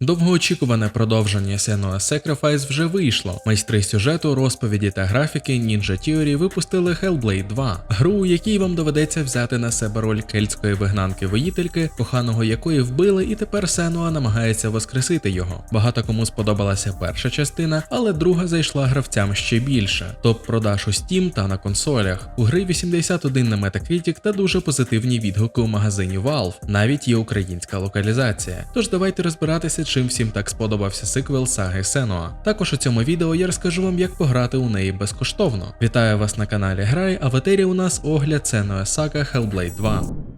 Довгоочікуване продовження Senua's Sacrifice вже вийшло. Майстри сюжету, розповіді та графіки Ninja Theory випустили Hellblade 2, гру, у якій вам доведеться взяти на себе роль кельтської вигнанки-воїтельки, коханого якої вбили, і тепер Senua намагається воскресити його. Багато кому сподобалася перша частина, але друга зайшла гравцям ще більше. Топ продаж у Steam та на консолях. У гри 81 на Metacritic та дуже позитивні відгуки у магазині Valve. Навіть є українська локалізація. Тож давайте розбиратися, чим всім так сподобався сиквел саги Сенуа. Також у цьому відео я розкажу вам, як пограти у неї безкоштовно. Вітаю вас на каналі Грай, а в етері у нас огляд Сенуа Сага Hellblade 2.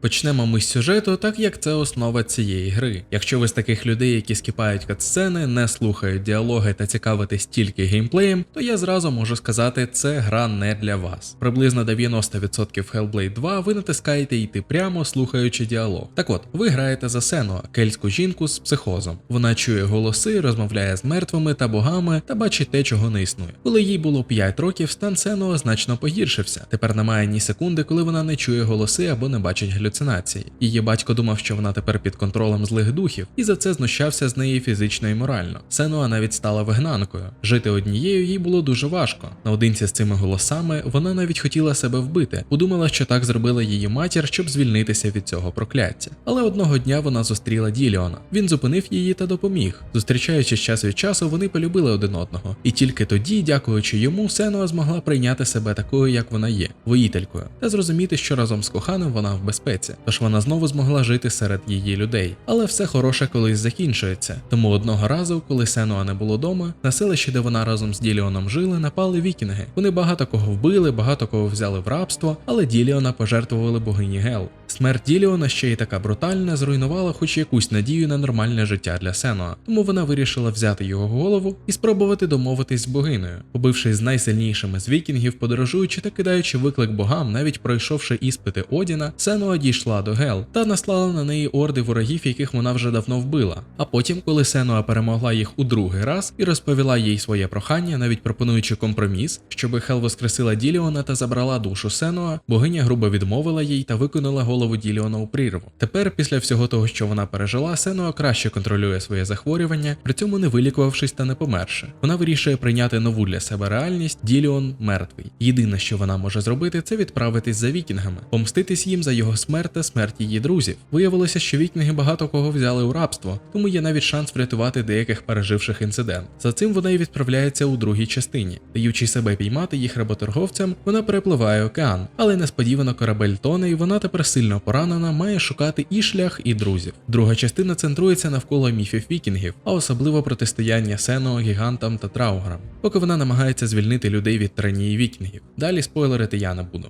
Почнемо ми з сюжету, так як це основа цієї гри. Якщо ви з таких людей, які скіпають катсцени, не слухають діалоги та цікавитесь тільки геймплеєм, то я зразу можу сказати, це гра не для вас. Приблизно 90% Hellblade 2 ви натискаєте йти прямо, слухаючи діалог. Так от, ви граєте за Сенуа, кельтську жінку з психозом. Вона чує голоси, розмовляє з мертвими та богами та бачить те, чого не існує. Коли їй було 5 років, стан Сенуа значно погіршився. Тепер немає ні секунди, коли вона не чує голоси або не бачить галюцинації. Її батько думав, що вона тепер під контролем злих духів, і за це знущався з неї фізично і морально. Сенуа навіть стала вигнанкою. Жити однією їй було дуже важко. Наодинці з цими голосами вона навіть хотіла себе вбити, подумала, що так зробила її матір, щоб звільнитися від цього прокляття. Але одного дня вона зустріла Діліона. Він зупинив її та допоміг. Зустрічаючись час від часу, вони полюбили один одного. І тільки тоді, дякуючи йому, Сенуа змогла прийняти себе такою, як вона є, воїтелькою, та зрозуміти, що разом з коханим вона в безпеці. Тож вона знову змогла жити серед її людей. Але все хороше колись закінчується. Тому одного разу, коли Сенуа не було дома, на селищі, де вона разом з Діліоном жили, напали вікінги. Вони багато кого вбили, багато кого взяли в рабство, але Діліона пожертвували богині Гел. Смерть Діліона ще й така брутальна, зруйнувала хоч якусь надію на нормальне життя для Сенуа. Тому вона вирішила взяти його голову і спробувати домовитись з богинею. Побившись з найсильнішими з вікінгів, подорожуючи та кидаючи виклик богам, навіть пройшовши іспити Одіна, Сенуа дійшла до Гел та наслала на неї орди ворогів, яких вона вже давно вбила. А потім, коли Сенуа перемогла їх у другий раз і розповіла їй своє прохання, навіть пропонуючи компроміс, щоби Хел воскресила Діліона та забрала душу Сенуа, богиня грубо відмовила їй та виконала голову Діліона у прірву. Тепер, після всього того, що вона пережила, Сенуа краще контролює своє захворювання, при цьому не вилікувавшись та не померши. Вона вирішує прийняти нову для себе реальність. Діліон мертвий. Єдине, що вона може зробити, це відправитись за вікінгами, помститись їм за його смерть та смерть її друзів. Виявилося, що вікінги багато кого взяли у рабство, тому є навіть шанс врятувати деяких переживших інцидент. За цим вона й відправляється у другій частині, даючи себе піймати їх работорговцям, вона перепливає океан, але несподівано корабель тоне, і вона тепер сильно поранена, має шукати і шлях, і друзів. Друга частина центрується навколо міфів вікінгів, а особливо протистояння Сено, гігантам та трауграм, поки вона намагається звільнити людей від тиранії вікінгів. Далі спойлерити я не буду.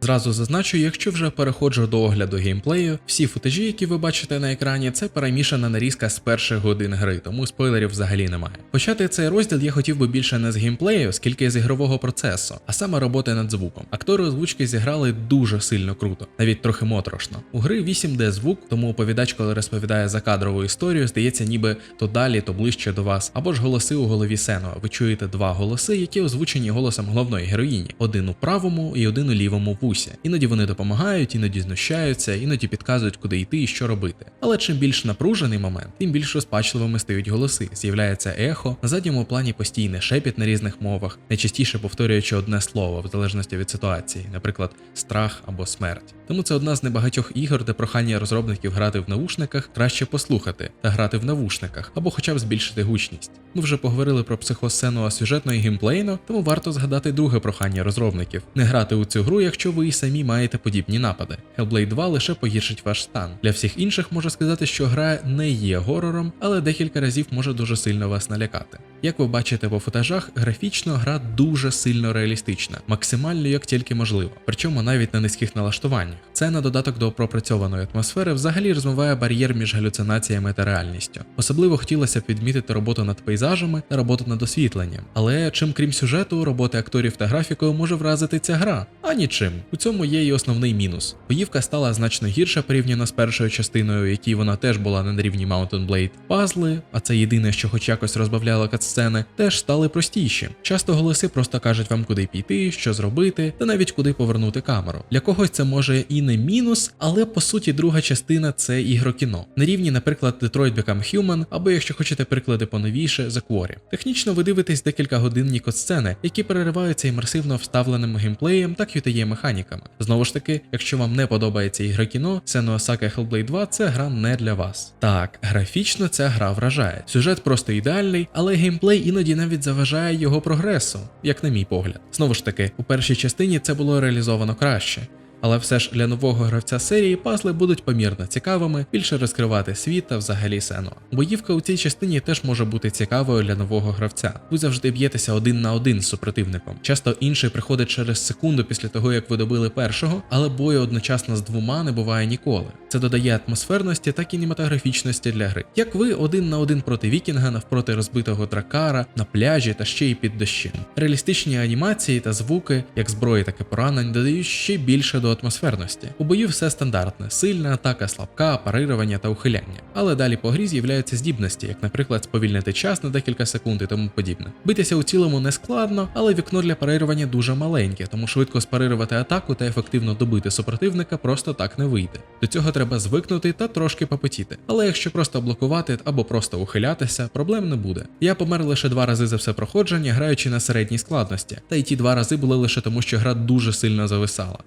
Зразу зазначу, якщо вже переходжу до огляду геймплею, всі футажі, які ви бачите на екрані, це перемішана нарізка з перших годин гри, тому спойлерів взагалі немає. Почати цей розділ я хотів би більше не з геймплею, скільки з ігрового процесу, а саме роботи над звуком. Актори озвучки зіграли дуже сильно круто, навіть трохи моторошно. У гри 8D звук, тому оповідач, коли розповідає закадрову історію, здається, ніби то далі, то ближче до вас, або ж голоси у голові Сенуа. Ви чуєте два голоси, які озвучені голосом головної героїні: один у правому і один у лівому вусі. Іноді вони допомагають, іноді знущаються, іноді підказують, куди йти і що робити. Але чим більш напружений момент, тим більш розпачливими стають голоси. З'являється ехо, на задньому плані постійний шепіт на різних мовах, найчастіше повторюючи одне слово в залежності від ситуації, наприклад, страх або смерть. Тому це одна з небагатьох ігор, де прохання розробників грати в наушниках краще послухати та грати в навушниках, або хоча б збільшити гучність. Ми вже поговорили про психосцену сюжетно і геймплейно, тому варто згадати друге прохання розробників: не грати у цю гру, якщо ви і самі маєте подібні напади. Hellblade 2 лише погіршить ваш стан. Для всіх інших можу сказати, що гра не є горором, але декілька разів може дуже сильно вас налякати. Як ви бачите по футажах, графічно гра дуже сильно реалістична, максимально як тільки можливо, причому навіть на низьких налаштуваннях. Це на додаток до пропрацьованої атмосфери взагалі розмиває бар'єр між галюцинаціями та реальністю. Особливо хотілося б відмітити роботу над пейзажами та роботу над освітленням. Але чим крім сюжету, роботи акторів та графікою може вразити ця гра? А нічим. У цьому є і основний мінус. Боївка стала значно гірша порівняно з першою частиною, якій вона теж була на рівні Mountain Blade. Пазли, а це єдине, що хоч якось розбавляло катсцени теж стали простіші. Часто голоси просто кажуть вам, куди піти, що зробити, та навіть куди повернути камеру. Для когось це може і не мінус, але по суті друга частина це ігрокіно. На рівні, наприклад, Detroit Become Human, або якщо хочете приклади поновіше, The Quarry. Технічно ви дивитесь декілька годинні катсцени, які перериваються імерсивно вставленим геймплеєм та QTE механіками. Знову ж таки, якщо вам не подобається ігрокіно, Senua Saga Hellblade 2 це гра не для вас. Так, графічно ця гра вражає. Сюжет просто ідеальний, але геймплей іноді навіть заважає його прогресу, як на мій погляд. Знову ж таки, у першій частині це було реалізовано краще. Але все ж для нового гравця серії пазли будуть помірно цікавими, більше розкривати світ та взагалі сену. Боївка у цій частині теж може бути цікавою для нового гравця. Ви завжди б'єтеся один на один з супротивником. Часто інший приходить через секунду після того, як ви добили першого, але бою одночасно з двома не буває ніколи. Це додає атмосферності та кінематографічності для гри. Як ви один на один проти вікінга навпроти розбитого дракара на пляжі та ще й під дощем. Реалістичні анімації та звуки, як зброї, так і поранень, додають ще більше до атмосферності. У бою все стандартне: сильна атака, слабка, парирування та ухиляння. Але далі по грі з'являються здібності, як, наприклад, сповільнити час на декілька секунд і тому подібне. Битися у цілому не складно, але вікно для парирування дуже маленьке, тому швидко спарирувати атаку та ефективно добити супротивника просто так не вийде. До цього треба звикнути та трошки попотіти. Але якщо просто блокувати або просто ухилятися, проблем не буде. Я помер лише два рази за все проходження, граючи на середній складності, та й ті два рази були лише тому, що гра дуже сильно зависала.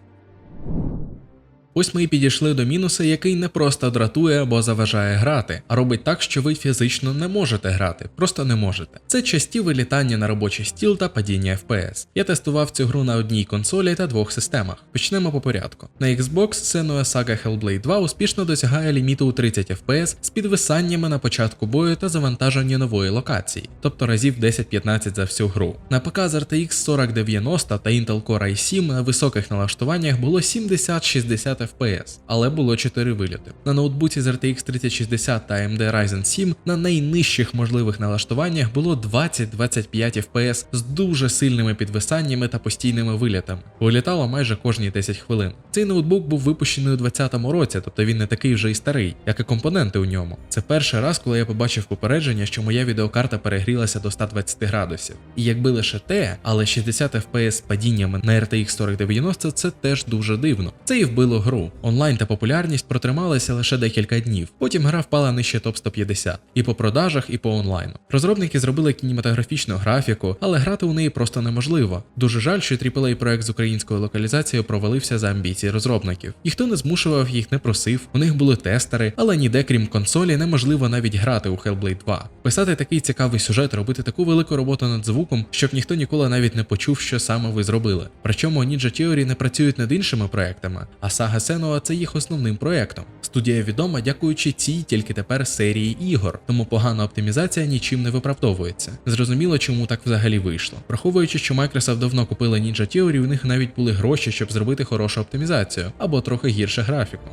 Ось ми і підійшли до мінуса, який не просто дратує або заважає грати, а робить так, що ви фізично не можете грати, просто не можете. Це часті вилітання на робочий стіл та падіння FPS. Я тестував цю гру на одній консолі та двох системах. Почнемо по порядку. На Xbox Senua Saga Hellblade 2 успішно досягає ліміту у 30 FPS з підвисаннями на початку бою та завантаження нової локації, тобто разів 10-15 за всю гру. На ПК з RTX 4090 та Intel Core i7 на високих налаштуваннях було 70-60 FPS, але було 4 вильоти. На ноутбуці з RTX 3060 та AMD Ryzen 7 на найнижчих можливих налаштуваннях було 20-25 FPS з дуже сильними підвисаннями та постійними вилітами. Вилітало майже кожні 10 хвилин. Цей ноутбук був випущений у 2020 році, тобто він не такий вже й старий, як і компоненти у ньому. Це перший раз, коли я побачив попередження, що моя відеокарта перегрілася до 120 градусів. І якби лише те, але 60 FPS падіннями на RTX 4090 це теж дуже дивно. Це і вбило гру. Онлайн та популярність протрималися лише декілька днів. Потім гра впала нижче топ 150 і по продажах, і по онлайну. Розробники зробили кінематографічну графіку, але грати у неї просто неможливо. Дуже жаль, що AAA проект з українською локалізацією провалився за амбіції розробників. Ніхто не змушував їх, не просив. У них були тестери, але ніде, крім консолі, неможливо навіть грати у Hellblade 2. Писати такий цікавий сюжет, робити таку велику роботу над звуком, щоб ніхто ніколи навіть не почув, що саме ви зробили. Причому Ninja Theory не працюють над іншими проектами, а Saga Senua це їх основним проектом. Студія відома, дякуючи цій тільки тепер серії ігор, тому погана оптимізація нічим не виправдовується. Зрозуміло, чому так взагалі вийшло. Враховуючи, що Microsoft давно купила Ninja Theory, у них навіть були гроші, щоб зробити хорошу оптимізацію або трохи гірше графіку.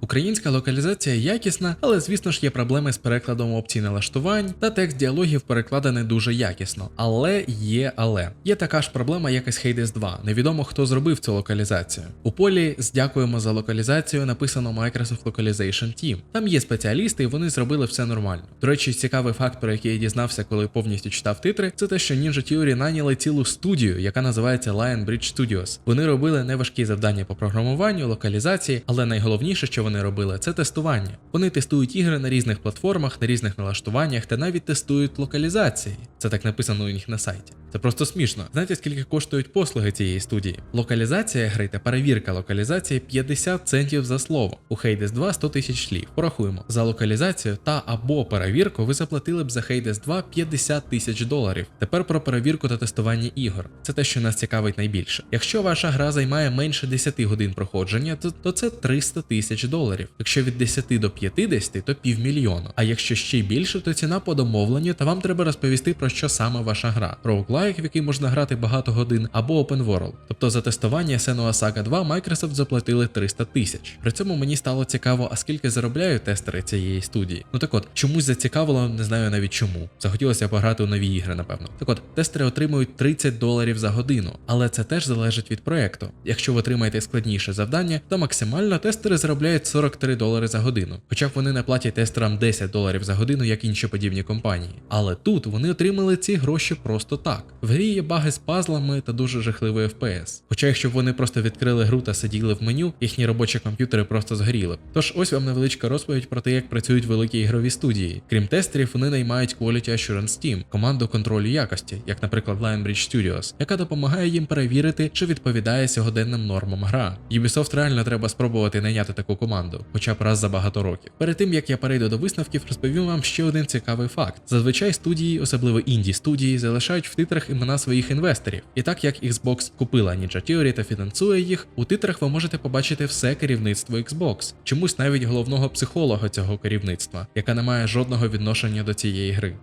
Українська локалізація якісна, але звісно ж є проблеми з перекладом опцій налаштувань, та текст діалогів перекладений дуже якісно. Але є але. Є така ж проблема, як і з Hades 2. Невідомо хто зробив цю локалізацію. У полі з дякуємо за локалізацію написано Microsoft Localization Team. Там є спеціалісти, і вони зробили все нормально. До речі, цікавий факт, про який я дізнався, коли повністю читав титри, це те, що Ninja Theory наняли цілу студію, яка називається Lion Bridge Studios. Вони робили неважкі завдання по програмуванню, локалізації, але найголовніше, що вони робили, це тестування. Вони тестують ігри на різних платформах, на різних налаштуваннях та навіть тестують локалізації. Це так написано у них на сайті. Це просто смішно. Знаєте, скільки коштують послуги цієї студії? Локалізація гри та перевірка локалізації 50 центів за слово. У Hades 2 100 тисяч слів. Порахуємо. За локалізацію та або перевірку ви заплатили б за Hades 2 50 тисяч доларів. Тепер про перевірку та тестування ігор. Це те, що нас цікавить найбільше. Якщо ваша гра займає менше 10 годин проходження, то, то це 300 тисяч доларів. Якщо від 10 до 50, то півмільйону. А якщо ще більше, то ціна по домовленню, та вам треба розповісти про що саме ваша гра. Роуглайк рогалайк, в який можна грати багато годин, або Open World. Тобто за тестування Senua Saga 2 Microsoft заплатили 300 тисяч. При цьому мені стало цікаво, а скільки заробляють тестери цієї студії. Ну так от, чомусь зацікавило, не знаю навіть чому. Захотілося пограти у нові ігри, напевно. Так от, тестери отримують 30 доларів за годину, але це теж залежить від проекту. Якщо ви отримаєте складніше завдання, то максимально тестери заробляють 43 долари за годину. Хоча б вони не платять тестерам 10 доларів за годину, як інші подібні компанії. Але тут вони отримали ці гроші просто так. В грі є баги з пазлами та дуже жахливий FPS. Хоча якщо б вони просто відкрили гру та сиділи в меню, їхні робочі комп'ютери просто згоріли. Тож ось вам невеличка розповідь про те, як працюють великі ігрові студії. Крім тестерів, вони наймають Quality Assurance Team, команду контролю якості, як, наприклад, Lionbridge Studios, яка допомагає їм перевірити, чи відповідає сьогоденним нормам гра. Ubisoft реально треба спробувати найняти таку команду, хоча б раз за багато років. Перед тим як я перейду до висновків, розповім вам ще один цікавий факт. Зазвичай студії, особливо інді студії, залишають в титрах імена своїх інвесторів. І так як Xbox купила Ninja Theory та фінансує їх, у титрах ви можете побачити все керівництво Xbox, чомусь навіть головного психолога цього керівництва, яка не має жодного відношення до цієї гри.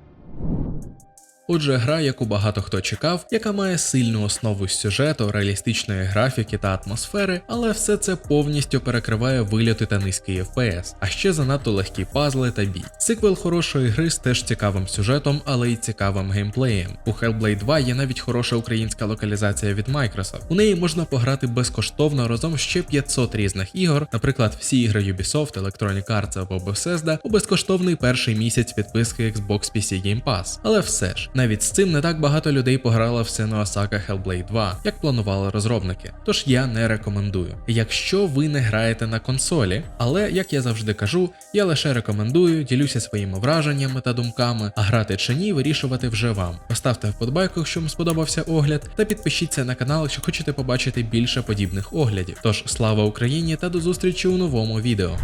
Отже, гра, яку багато хто чекав, яка має сильну основу сюжету, реалістичної графіки та атмосфери, але все це повністю перекриває вильоти та низький FPS, а ще занадто легкі пазли та бій. Сиквел хорошої гри з теж цікавим сюжетом, але й цікавим геймплеєм. У Hellblade 2 є навіть хороша українська локалізація від Microsoft. У неї можна пограти безкоштовно разом ще 500 різних ігор, наприклад, всі ігри Ubisoft, Electronic Arts або Bethesda у безкоштовний перший місяць підписки Xbox PC Game Pass. Але все ж, навіть з цим не так багато людей пограло в Senua Saga Hellblade 2, як планували розробники. Тож я не рекомендую. Якщо ви не граєте на консолі, але як я завжди кажу, я лише рекомендую, ділюся своїми враженнями та думками, а грати чи ні, вирішувати вже вам. Поставте вподобайку, якщо вам сподобався огляд, та підпишіться на канал, якщо хочете побачити більше подібних оглядів. Тож слава Україні та до зустрічі у новому відео.